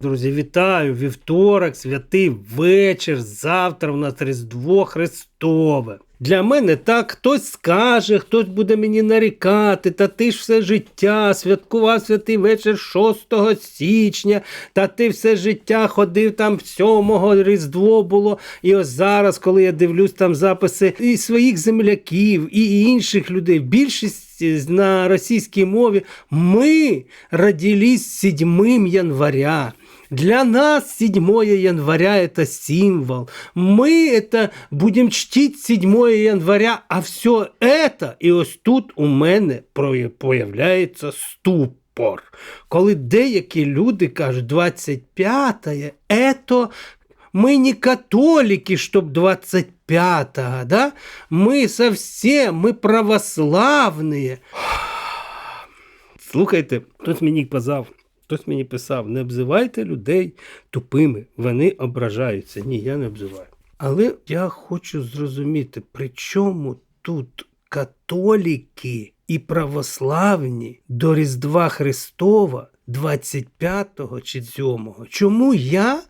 Друзі, вітаю! Вівторок, святий вечір. Завтра у нас Різдво Христове. Для мене так хтось скаже, хтось буде мені нарікати, та ти ж все життя святкував святий вечір 6 січня, та ти все життя ходив там 7 Різдво було. І ось зараз, коли я дивлюсь там записи і своїх земляків, і інших людей, більшість на російській мові, ми родились 7 января. Для нас 7 января это символ. Мы это будем чтить 7 января, а все это, і ось тут у мене проя- появляється ступор. Коли деякі люди кажуть 25-е, это мы не католики, чтоб 25-го, да? Мы совсем, мы православные. Слухайте, хтось мені казав, хтось мені писав, не обзивайте людей тупими, вони ображаються. Ні, я не обзиваю. Але я хочу зрозуміти, при чому тут католіки і православні до Різдва Христова 25-го чи 7-го? Чому я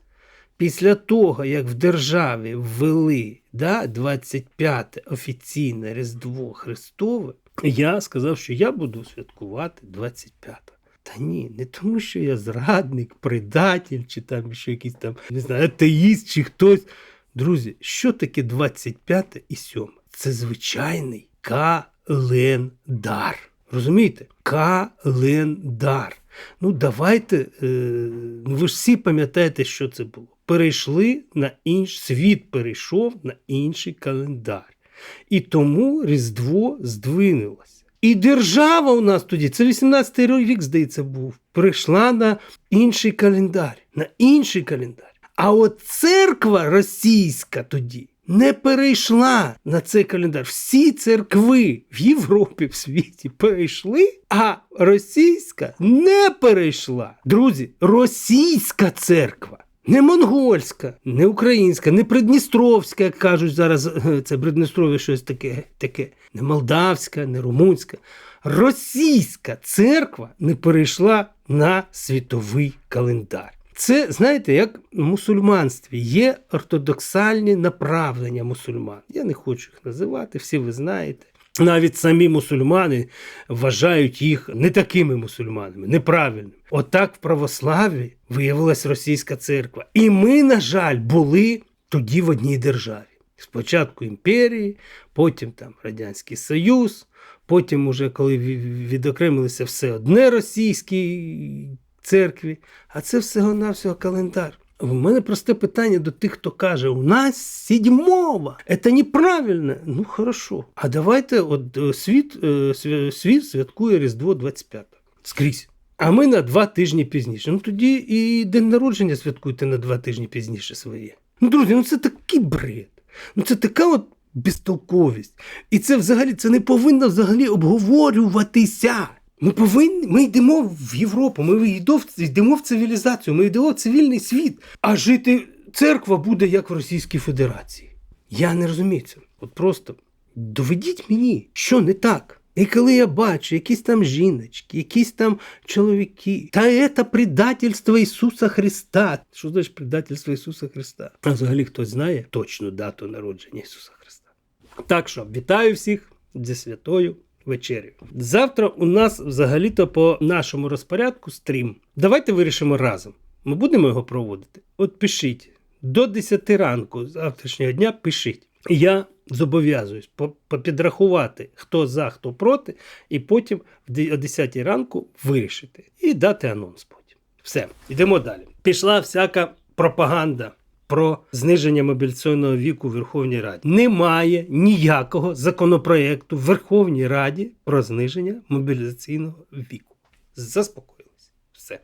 після того, як в державі ввели да, 25 офіційне Різдво Христове, я сказав, що я буду святкувати 25. Та ні, не тому, що я зрадник, предатель, чи там ще якийсь там, не знаю, атеїст, чи хтось. Друзі, що таке 25 і 7? Це звичайний календар. Розумієте? Календар. Ну, давайте, е, ну ви ж всі пам'ятаєте, що це було. Перейшли на інший світ, перейшов на інший календар. І тому Різдво здвинулося. І держава у нас тоді, це 18-й рік, здається, був, перейшла на інший календар. На інший календар. А от церква російська тоді не перейшла на цей календар. Всі церкви в Європі, в світі перейшли, а російська не перейшла. Друзі, російська церква. Не монгольська, не українська, не придністровська, як кажуть зараз, е, це Придністров'я щось таке, таке, не молдавська, не румунська. Російська церква не перейшла на світовий календар. Це, знаєте, як в мусульманстві є ортодоксальні направлення мусульман. Я не хочу їх називати, всі ви знаєте. Навіть самі мусульмани вважають їх не такими мусульманами, неправильними. Отак в православі виявилась російська церква. І ми, на жаль, були тоді в одній державі. Спочатку імперії, потім там Радянський Союз, потім, уже коли відокремилися все одне російській церкві, а це всього-навсього календар. У мене просте питання до тих, хто каже: у нас сідьмова, це неправильно. Ну, хорошо. А давайте от е, світ, е, світ святкує Різдво 25 скрізь. А ми на два тижні пізніше. Ну тоді і день народження святкуйте на два тижні пізніше своє. Ну, друзі, ну це такий бред. Ну це така от безтолковість. І це взагалі це не повинно взагалі обговорюватися. Ми повинні, ми йдемо в Європу, ми йдемо в, цивілізацію, ми йдемо в цивільний світ. А жити церква буде як в Російській Федерації. Я не розумію це. От просто доведіть мені, що не так. І коли я бачу якісь там жіночки, якісь там чоловіки, та це предательство Ісуса Христа. Що значить предательство Ісуса Христа? А взагалі хтось знає точну дату народження Ісуса Христа. Так що вітаю всіх зі святою вечерею. Завтра у нас взагалі-то по нашому розпорядку стрім. Давайте вирішимо разом. Ми будемо його проводити. От пишіть до 10 ранку завтрашнього дня пишіть. Я зобов'язуюсь попідрахувати, хто за, хто проти, і потім о 10 ранку вирішити і дати анонс потім. Все, йдемо далі. Пішла всяка пропаганда про зниження мобілізаційного віку в Верховній Раді. Немає ніякого законопроекту в Верховній Раді про зниження мобілізаційного віку. Заспокоїлися. Все.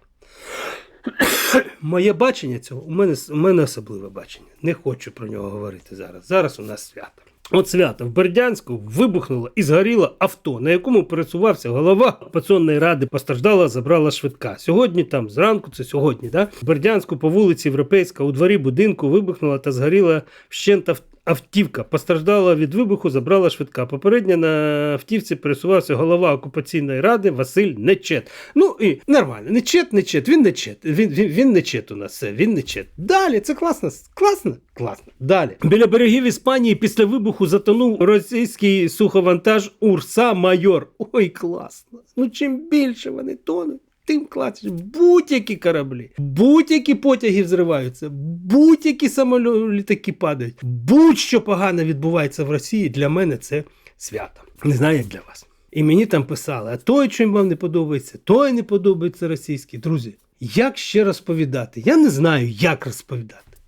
Моє бачення цього, у мене, у мене особливе бачення. Не хочу про нього говорити зараз. Зараз у нас свято. От свято в Бердянську вибухнуло і згоріло авто, на якому пересувався голова окупаційної ради. Постраждала, забрала швидка. Сьогодні там зранку, це сьогодні, да? в Бердянську по вулиці Європейська у дворі будинку вибухнула та згоріла вщент ав- автівка постраждала від вибуху, забрала швидка. Попередньо на автівці пересувався голова окупаційної ради Василь Нечет. Ну і нормально, Нечет, Нечет, він Нечет. Він, він, він Нечет у нас він Нечет. Далі, це класно, класно, класно. Далі. Біля берегів Іспанії після вибуху затонув російський суховантаж Урса Майор. Ой, класно. Ну чим більше вони тонуть. Тим класніше. будь-які кораблі, будь-які потяги взриваються, будь-які самолітаки падають, будь-що погано відбувається в Росії, для мене це свято. Не знаю, як для вас. І мені там писали, а той, чим вам не подобається, той не подобається російський. Друзі, як ще розповідати? Я не знаю, як розповідати.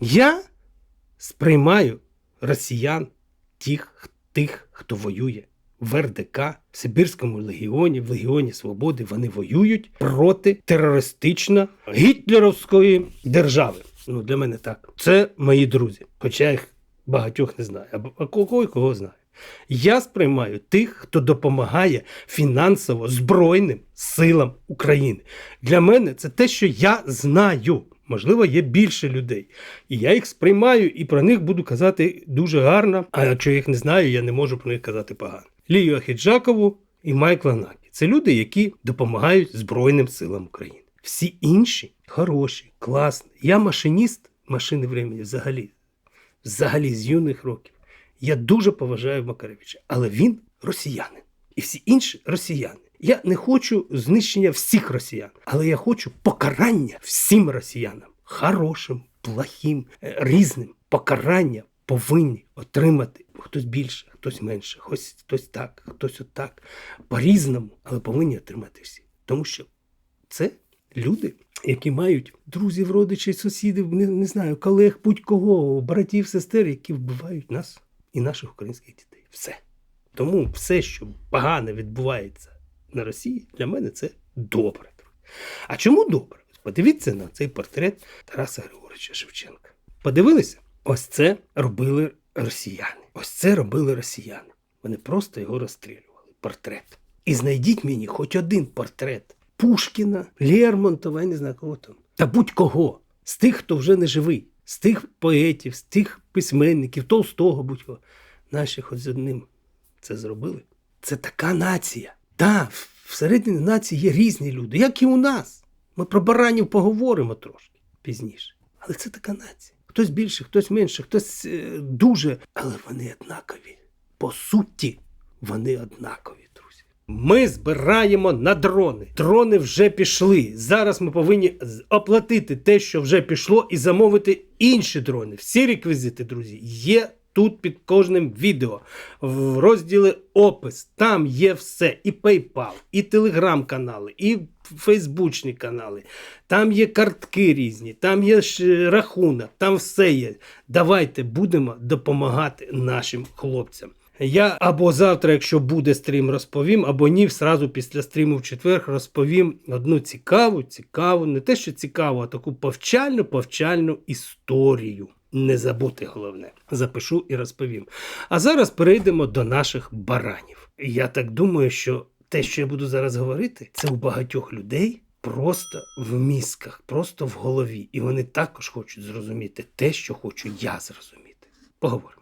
Я сприймаю росіян тих, тих, хто воює в РДК, в Сибірському легіоні, в Легіоні Свободи. Вони воюють проти терористично гітлерівської держави. Ну, для мене так. Це мої друзі. Хоча їх багатьох не знаю, а кого і кого знаю. Я сприймаю тих, хто допомагає фінансово Збройним силам України. Для мене це те, що я знаю. Можливо, є більше людей. І я їх сприймаю і про них буду казати дуже гарно. А якщо я їх не знаю, я не можу про них казати погано. Лію Ахіджакову і Майкла Накі. Це люди, які допомагають Збройним силам України. Всі інші хороші, класні. Я машиніст машини времени взагалі. Взагалі з юних років. Я дуже поважаю Макаревича, але він росіянин. І всі інші росіяни. Я не хочу знищення всіх росіян, але я хочу покарання всім росіянам. Хорошим, плохим, е, різним. Покарання повинні отримати хтось більше, хтось менше, хтось, хтось так, хтось отак. По-різному, але повинні отримати всі. Тому що це люди, які мають друзів, родичів, сусідів, не, не знаю, колег, будь-кого, братів, сестер, які вбивають нас і наших українських дітей. Все. Тому все, що погано відбувається на Росії, для мене це добре. А чому добре? Подивіться на цей портрет Тараса Григоровича Шевченка. Подивилися? Ось це робили росіяни. Ось це робили росіяни. Вони просто його розстрілювали. Портрет. І знайдіть мені хоч один портрет Пушкіна, Лермонтова, я не знаю кого там. Та будь-кого. З тих, хто вже не живий, з тих поетів, з тих письменників, Толстого будь-кого. Наші хоч з одним це зробили. Це така нація. Так, всередині нації є різні люди, як і у нас. Ми про баранів поговоримо трошки пізніше. Але це така нація. Хтось більше, хтось менше, хтось е, дуже. Але вони однакові. По суті, вони однакові, друзі. Ми збираємо на дрони. Дрони вже пішли. Зараз ми повинні оплатити те, що вже пішло, і замовити інші дрони. Всі реквізити, друзі, є тут під кожним відео. В розділі опис. Там є все. І PayPal, і телеграм-канали, і фейсбучні канали. Там є картки різні, там є рахунок, там все є. Давайте будемо допомагати нашим хлопцям. Я або завтра, якщо буде стрім, розповім, або ні, сразу після стріму в четвер розповім одну цікаву, цікаву, не те, що цікаву, а таку повчальну, повчальну історію. Не забути головне. Запишу і розповім. А зараз перейдемо до наших баранів. Я так думаю, що те, що я буду зараз говорити, це у багатьох людей просто в мізках, просто в голові. І вони також хочуть зрозуміти те, що хочу я зрозуміти. Поговоримо.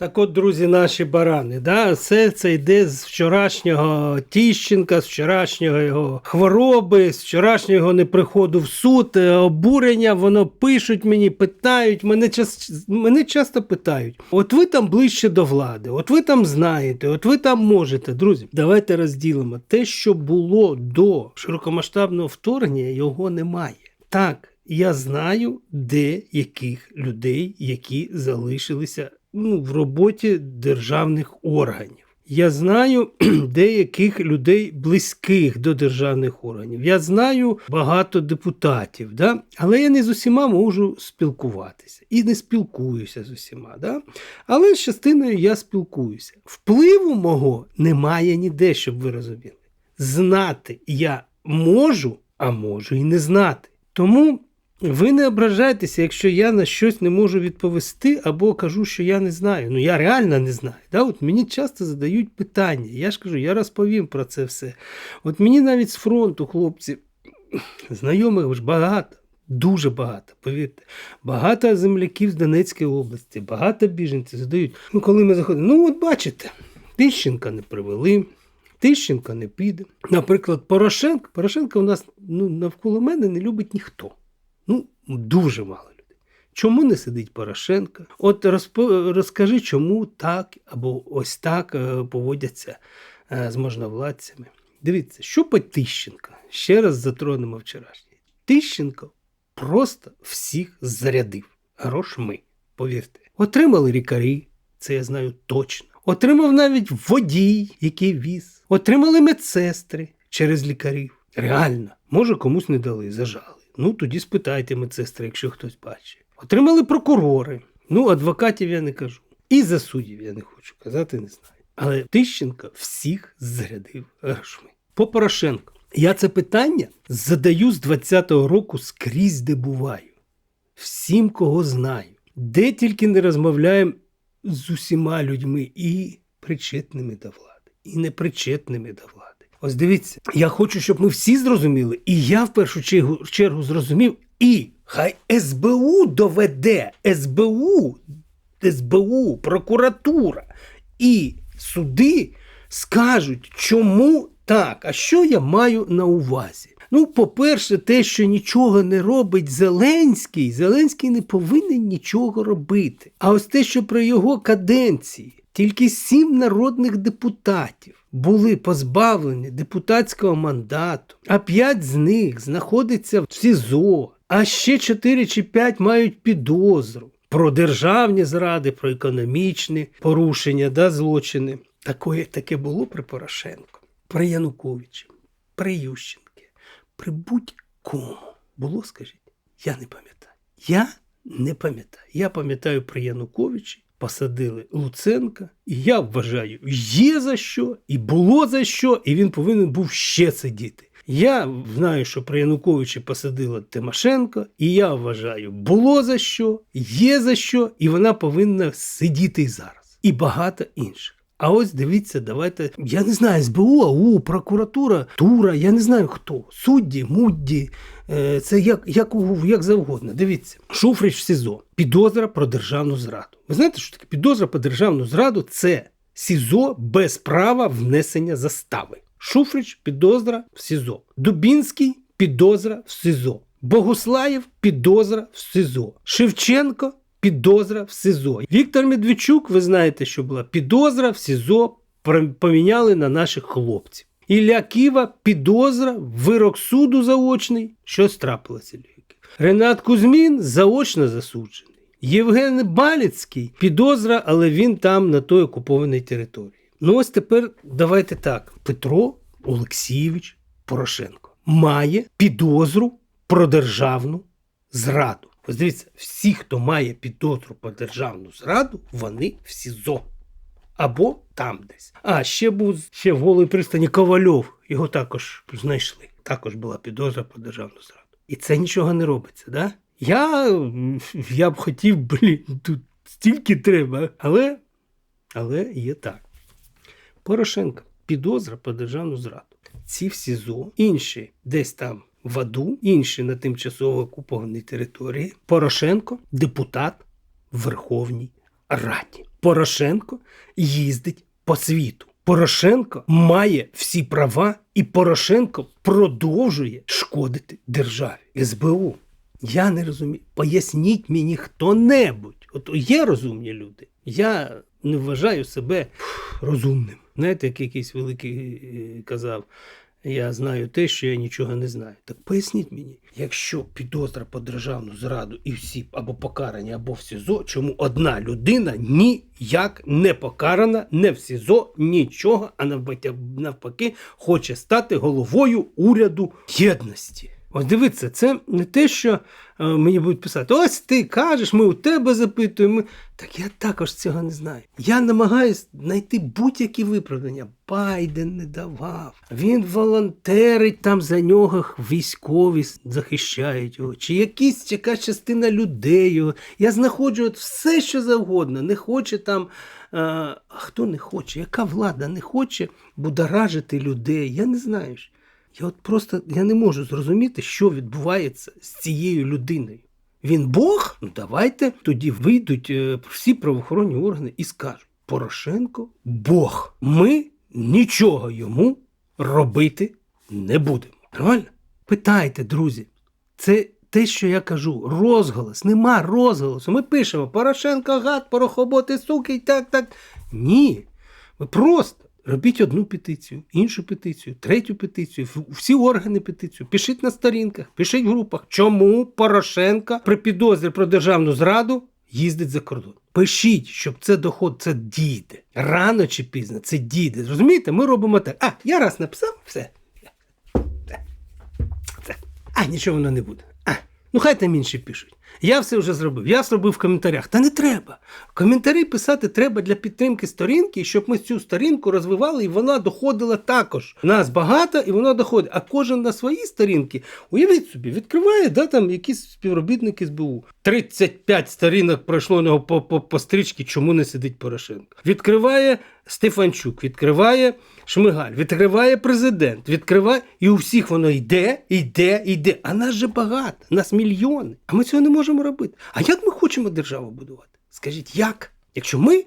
Так от, друзі, наші барани, да, все це йде з вчорашнього Тіщенка, з вчорашнього його хвороби, з вчорашнього неприходу в суд, е, обурення, воно пишуть мені, питають, мене, час, мене часто питають: от ви там ближче до влади, от ви там знаєте, от ви там можете. Друзі, давайте розділимо. Те, що було до широкомасштабного вторгнення, його немає. Так, я знаю деяких людей, які залишилися ну, в роботі державних органів. Я знаю деяких людей близьких до державних органів. Я знаю багато депутатів, да? але я не з усіма можу спілкуватися і не спілкуюся з усіма. Да? Але з частиною я спілкуюся. Впливу мого немає ніде, щоб ви розуміли. Знати я можу, а можу і не знати. Тому ви не ображайтеся, якщо я на щось не можу відповісти або кажу, що я не знаю. Ну я реально не знаю. Да? От мені часто задають питання. Я ж кажу, я розповім про це все. От мені навіть з фронту, хлопці, знайомих ж багато. Дуже багато, повірте. Багато земляків з Донецької області, багато біженців задають. Ну, коли ми заходимо, ну от бачите, Тищенка не привели, Тищенка не піде. Наприклад, Порошенко. Порошенка у нас ну, навколо мене не любить ніхто. Ну, дуже мало людей. Чому не сидить Порошенко? От розпо- розкажи, чому так або ось так е, поводяться е, з можновладцями. Дивіться, що по Тищенка? Ще раз затронемо вчорашнє. Тищенко просто всіх зарядив грошми, повірте. Отримали лікарі, це я знаю точно. Отримав навіть водій, який віз. Отримали медсестри через лікарів. Реально, може комусь не дали, зажали. Ну тоді спитайте медсестри, якщо хтось бачить. Отримали прокурори. Ну, адвокатів я не кажу. І за суддів я не хочу казати, не знаю. Але Тищенко всіх зарядив грошми. По Порошенку. Я це питання задаю з 20-го року скрізь, де буваю. Всім, кого знаю. Де тільки не розмовляємо з усіма людьми і причетними до влади, і непричетними до влади. Ось дивіться, я хочу, щоб ми всі зрозуміли, і я в першу чергу, чергу зрозумів, і хай СБУ доведе, СБУ, СБУ, прокуратура і суди скажуть, чому так. А що я маю на увазі? Ну, по-перше, те, що нічого не робить Зеленський, Зеленський не повинен нічого робити. А ось те, що при його каденції тільки сім народних депутатів були позбавлені депутатського мандату, а п'ять з них знаходиться в СІЗО, а ще чотири чи п'ять мають підозру про державні зради, про економічні порушення, да, злочини. Такое, таке було при Порошенку, при Януковичі, при Ющенки, при будь-кому. Було, скажіть? Я не пам'ятаю. Я не пам'ятаю. Я пам'ятаю при Януковичі посадили Луценка, і я вважаю, є за що, і було за що, і він повинен був ще сидіти. Я знаю, що при Януковичі посадила Тимошенко, і я вважаю, було за що, є за що, і вона повинна сидіти і зараз. І багато інших. А ось дивіться, давайте. Я не знаю, СБУ, АУ, прокуратура, Тура, я не знаю хто. Судді, Мудді, е, це як, як, як завгодно. Дивіться, Шуфрич в СІЗО. Підозра про державну зраду. Ви знаєте, що таке підозра про державну зраду? Це СІЗО без права внесення застави. Шуфрич підозра в СІЗО. Дубінський підозра в СІЗО. Богуслаєв підозра в СІЗО. Шевченко підозра в СІЗО. Віктор Медведчук, ви знаєте, що була підозра в СІЗО поміняли на наших хлопців. Ілля Ківа підозра, вирок суду заочний. Щось трапилося. Ренат Кузьмін заочно засуджений. Євген Баліцький підозра, але він там на той окупованій території. Ну ось тепер давайте так: Петро Олексійович Порошенко має підозру про державну зраду. Ось дивіться, всі, хто має підозру про державну зраду, вони в СІЗО. Або там десь. А ще був ще в голій пристані Ковальов. Його також знайшли. Також була підозра про державну зраду. І це нічого не робиться, да? Я, я б хотів, блін, тут стільки треба, але, але є так. Порошенко підозра про державну зраду. Ці в СІЗО, інші десь там в аду, інші на тимчасово окупованій території. Порошенко депутат Верховній Раді. Порошенко їздить по світу. Порошенко має всі права, і Порошенко продовжує шкодити державі. СБУ. Я не розумію. Поясніть мені хто-небудь. От є розумні люди. Я не вважаю себе розумним. Знаєте, як якийсь великий е, казав, я знаю те, що я нічого не знаю. Так поясніть мені, якщо підозра по державну зраду і всі або покарані, або в СІЗО, чому одна людина ніяк не покарана, не в СІЗО, нічого, а навпаки, хоче стати головою уряду єдності. Ось дивіться, це не те, що е, мені будуть писати, ось ти кажеш, ми у тебе запитуємо. Так я також цього не знаю. Я намагаюся знайти будь-які виправдання. Байден не давав. Він волонтерить там за нього, військові захищають його, чи якісь якась частина людей його. Я знаходжу от все, що завгодно. Не хоче там. е, А хто не хоче? Яка влада не хоче будоражити людей? Я не знаю. Я от просто я не можу зрозуміти, що відбувається з цією людиною. Він Бог? Ну давайте тоді вийдуть е, всі правоохоронні органи і скажуть: Порошенко Бог. Ми нічого йому робити не будемо. Нормально? Питайте, друзі. Це те, що я кажу, розголос, нема розголосу. Ми пишемо Порошенко гад, порохоботи, суки, так, так. Ні. Ви просто робіть одну петицію, іншу петицію, третю петицію, всі органи петицію. Пишіть на сторінках, пишіть в групах, чому Порошенка при підозрі про державну зраду їздить за кордон. Пишіть, щоб це доход, це дійде. Рано чи пізно це дійде. Розумієте? Ми робимо так. А, я раз написав, все. Це. А, нічого воно не буде. А, ну хай там інші пишуть. Я все вже зробив. Я зробив в коментарях. Та не треба. Коментарі писати треба для підтримки сторінки, щоб ми цю сторінку розвивали, і вона доходила також. Нас багато, і вона доходить. А кожен на своїй сторінці, уявіть собі, відкриває да, там якісь співробітники СБУ. 35 сторінок пройшло у нього по, по, по стрічці, чому не сидить Порошенко. Відкриває Стефанчук, відкриває Шмигаль, відкриває президент, відкриває, і у всіх воно йде, йде, йде. А нас же багато, нас мільйони. А ми цього не можемо робити. А як ми хочемо державу будувати? Скажіть, як? Якщо ми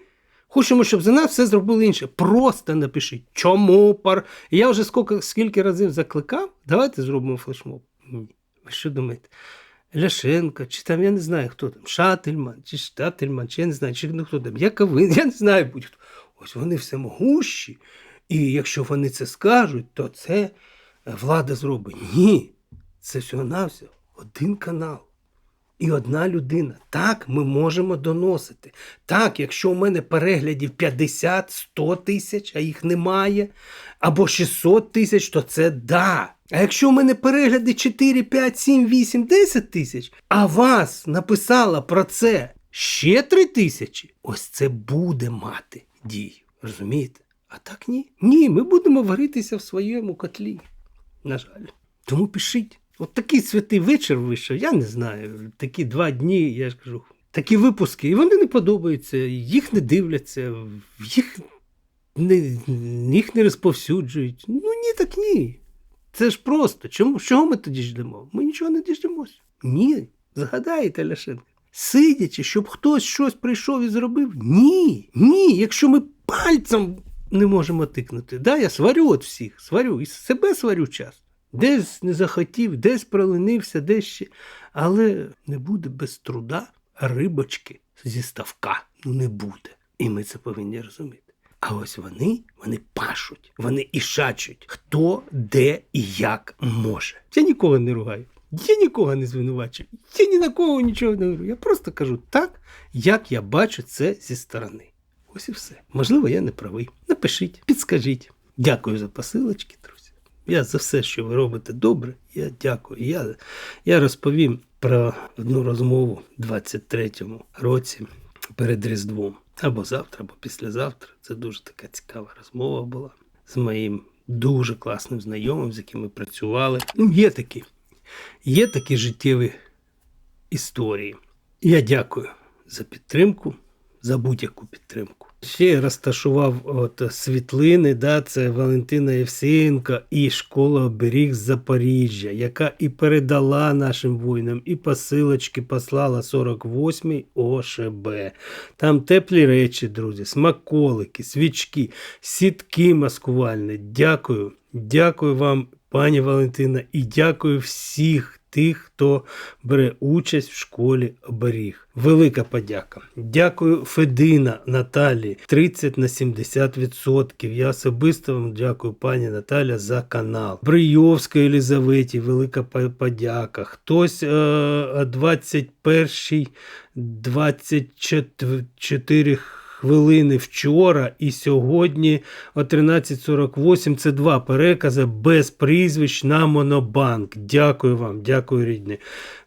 хочемо, щоб за нас все зробили інше, просто напишіть, чому пар. Я вже скільки, скільки разів закликав, давайте зробимо флешмоб. Ні. Ви що думаєте? Ляшенко, чи там я не знаю, хто там, Шательман, чи Штательман, чи я не знаю, чи ну, хто там, Яковин, я не знаю будь-хто. Ось вони всемогущі. І якщо вони це скажуть, то це е, влада зробить. Ні. Це всього-навсього один канал. І одна людина. Так ми можемо доносити. Так, якщо у мене переглядів 50, 100 тисяч, а їх немає, або 600 тисяч, то це да. А якщо у мене перегляди 4, 5, 7, 8, 10 тисяч, а вас написала про це ще 3 тисячі, ось це буде мати дію. Розумієте? А так ні. Ні, ми будемо варитися в своєму котлі. На жаль. Тому пишіть. От такий святий вечір вийшов, я не знаю. Такі два дні, я ж кажу, такі випуски, і вони не подобаються, їх не дивляться, їх не, їх не розповсюджують. Ну ні, так ні. Це ж просто. Чому? Чого ми тоді ждемо? Ми нічого не діждемося. Ні. Згадаєте, Ляшенко. Сидячи, щоб хтось щось прийшов і зробив? Ні. Ні. Якщо ми пальцем не можемо тикнути. Да, я сварю от всіх, сварю, і себе сварю часто. Десь не захотів, десь проленився, десь ще. Але не буде без труда рибочки зі ставка. Ну не буде. І ми це повинні розуміти. А ось вони, вони пашуть, вони ішачуть, хто, де і як може. Я нікого не ругаю, я нікого не звинувачую, я ні на кого нічого не говорю. Я просто кажу так, як я бачу це зі сторони. Ось і все. Можливо, я не правий. Напишіть, підскажіть. Дякую за посилочки, друзі. Я за все, що ви робите добре, я дякую. Я, я розповім про одну розмову в 23-му році перед Різдвом. Або завтра, або післязавтра. Це дуже така цікава розмова була з моїм дуже класним знайомим, з яким ми працювали. Ну, є такі, є такі життєві історії. Я дякую за підтримку, за будь-яку підтримку. Ще розташував от світлини, да, це Валентина Євсеєнко і школа оберіг з Запоріжжя, яка і передала нашим воїнам, і посилочки послала 48-й ОШБ. Там теплі речі, друзі, смаколики, свічки, сітки маскувальні. Дякую. Дякую вам, пані Валентина, і дякую всіх тих, хто бере участь в школі оберіг. Велика подяка. Дякую Федина Наталі 30 на 70%. Я особисто вам дякую, пані Наталя, за канал. Брийовська Елізаветі, велика подяка. Хтось е, 21 24 хвилини вчора і сьогодні о 13.48 це два перекази без прізвищ на Монобанк. Дякую вам, дякую, рідні.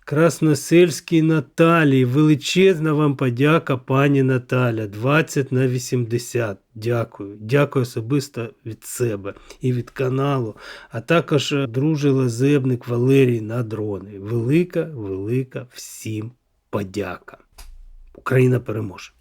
Красносельській Наталії, величезна вам подяка, пані Наталя, 20 на 80. Дякую. Дякую особисто від себе і від каналу, а також е, друже Лазебник Валерій на дрони. Велика, велика всім подяка. Україна переможе.